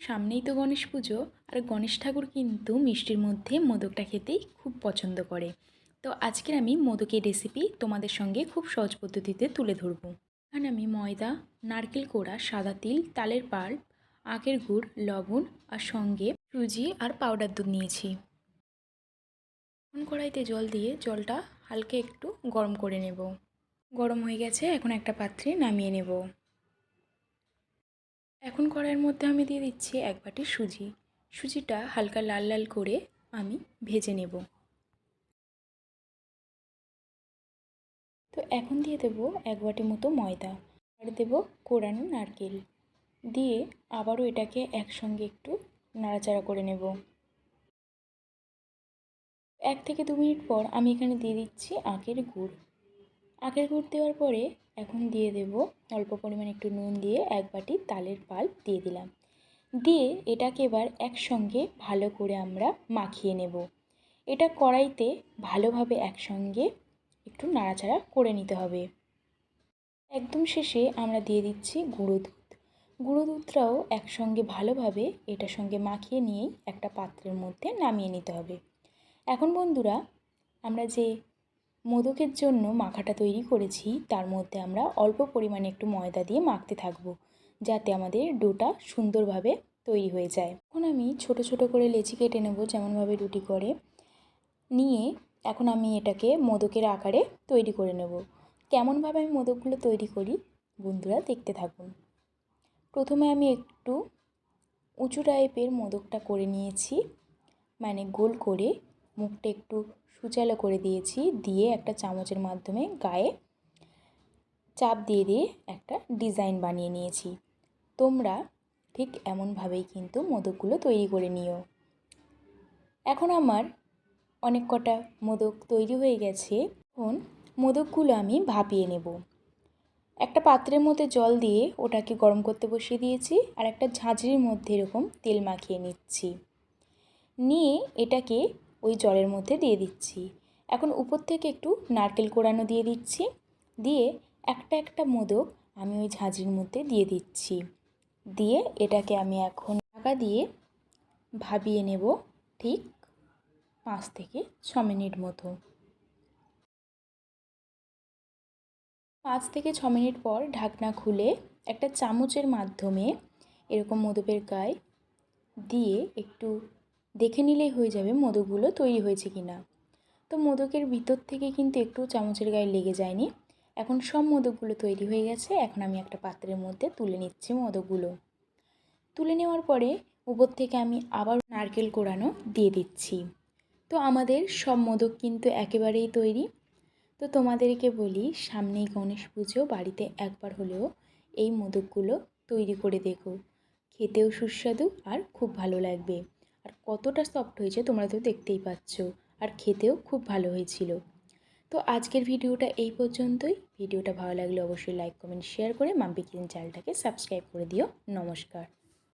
সামনেই তো গণেশ পুজো, আর গণেশ ঠাকুর কিন্তু মিষ্টির মধ্যে মোদকটা খেতেই খুব পছন্দ করে। তো আজকের আমি মোদকের রেসিপি তোমাদের সঙ্গে খুব সহজ পদ্ধতিতে তুলে ধরবো। এখানে আমি ময়দা, নারকেল কোড়া, সাদা তিল, তালের পাল্প, আখের গুড়, লবণ আর সঙ্গে সুজি আর পাউডার দুধ নিয়েছি। এখন কড়াইতে জল দিয়ে জলটা হালকা একটু গরম করে নেব। গরম হয়ে গেছে, এখন একটা পাত্রে নামিয়ে নেব। এখন কড়াইয়ের মধ্যে আমি দিয়ে দিচ্ছি এক বাটি সুজি। সুজিটা হালকা লাল লাল করে আমি ভেজে নেব। তো এখন দিয়ে দেব এক বাটি মতো ময়দা। আর দেব কোরানো নারকেল। দিয়ে আবারও এটাকে একসঙ্গে একটু নাড়াচাড়া করে নেব। এক থেকে দু মিনিট পর আমি এখানে দিয়ে দিচ্ছি আখের গুড়। আখের গুড় দেওয়ার পরে এখন দিয়ে দেব অল্প পরিমাণ একটু নুন দিয়ে এক বাটি তালের পাল্প দিয়ে দিলাম। দিয়ে এটাকে এবার একসঙ্গে ভালো করে আমরা মাখিয়ে নেব। এটা কড়াইতে ভালোভাবে একসঙ্গে একটু নাড়াচাড়া করে নিতে হবে। একদম শেষে আমরা দিয়ে দিচ্ছি গুঁড়ো দুধ। গুঁড়ো দুধটাও একসঙ্গে ভালোভাবে এটার সঙ্গে মাখিয়ে নিয়েই একটা পাত্রের মধ্যে নামিয়ে নিতে হবে। এখন বন্ধুরা, আমরা যে মোদকের জন্য মাখাটা তৈরি করেছি। তার মধ্যে আমরা অল্প পরিমাণে একটু ময়দা দিয়ে মাখতে থাকব, যাতে আমাদের ডোটা সুন্দরভাবে তৈরি হয়ে যায়। এখন আমি ছোট ছোট করে লেচি কেটে নেব, যেমনভাবে রুটি করে। নিয়ে এখন আমি এটাকে মোদকের আকারে তৈরি করে নেব। কেমনভাবে আমি মোদকগুলো তৈরি করি, বন্ধুরা দেখতে থাকুন। প্রথমে আমি একটু উঁচু টাইপের মোদকটা করে নিয়েছি মানে গোল করে মুখটা একটু সুচালো করে দিয়েছি। দিয়ে একটা চামচের মাধ্যমে গায়ে চাপ দিয়ে দিয়ে একটা ডিজাইন বানিয়ে নিয়েছি। তোমরা ঠিক এমনভাবেই কিন্তু মোদকগুলো তৈরি করে নিও। এখন আমার অনেক কটা মোদক তৈরি হয়ে গেছে। এখন মোদকগুলো আমি ভাপিয়ে নেব। একটা পাত্রের মধ্যে জল দিয়ে ওটাকে গরম করতে বসিয়ে দিয়েছি আর একটা ঝাঁঝরির মধ্যে এরকম তেল মাখিয়ে নিচ্ছি। নিয়ে এটাকে ওই জলের মধ্যে দিয়ে দিচ্ছি। এখন উপর থেকে একটু নারকেল কোড়ানো দিয়ে দিচ্ছি। দিয়ে একটা একটা মোদক আমি ওই ঝাঁঝরির মধ্যে দিয়ে দিচ্ছি। দিয়ে এটাকে আমি এখন ঢাকা দিয়ে ভাবিয়ে নেব ঠিক পাঁচ থেকে ছ মিনিট মতো। পাঁচ থেকে ছ মিনিট পর ঢাকনা খুলে একটা চামচের মাধ্যমে এরকম মোদকের গায়ে দিয়ে একটু দেখে নিলেই হয়ে যাবে মোদকগুলো তৈরি হয়েছে কি না। তো মোদকের ভিতর থেকে কিন্তু একটু চামচের গায়ে লেগে যায়নি। এখন সব মোদকগুলো তৈরি হয়ে গেছে। এখন আমি একটা পাত্রের মধ্যে তুলে নিচ্ছি মোদকগুলো তুলে নেওয়ার পরে উপর থেকে আমি আবার নারকেল কোড়ানো দিয়ে দিচ্ছি। তো আমাদের সব মোদক কিন্তু একেবারেই তৈরি। তো তোমাদেরকে বলি, সামনেই গণেশ পুজো, বাড়িতে একবার হলেও এই মোদকগুলো তৈরি করে দেখো। খেতেও সুস্বাদু আর খুব ভালো লাগবে। কতটা সফট হয়েছে তোমরা তো দেখতেই পাচ্ছ। আর খেতেও খুব ভালো হয়েছিল। তো আজকের ভিডিওটা এই পর্যন্তই। ভিডিওটা ভালো লাগলে অবশ্যই লাইক কমেন্ট শেয়ার করে মাম্পি কিচেন চ্যানেলটাকে সাবস্ক্রাইব করে দিও। নমস্কার।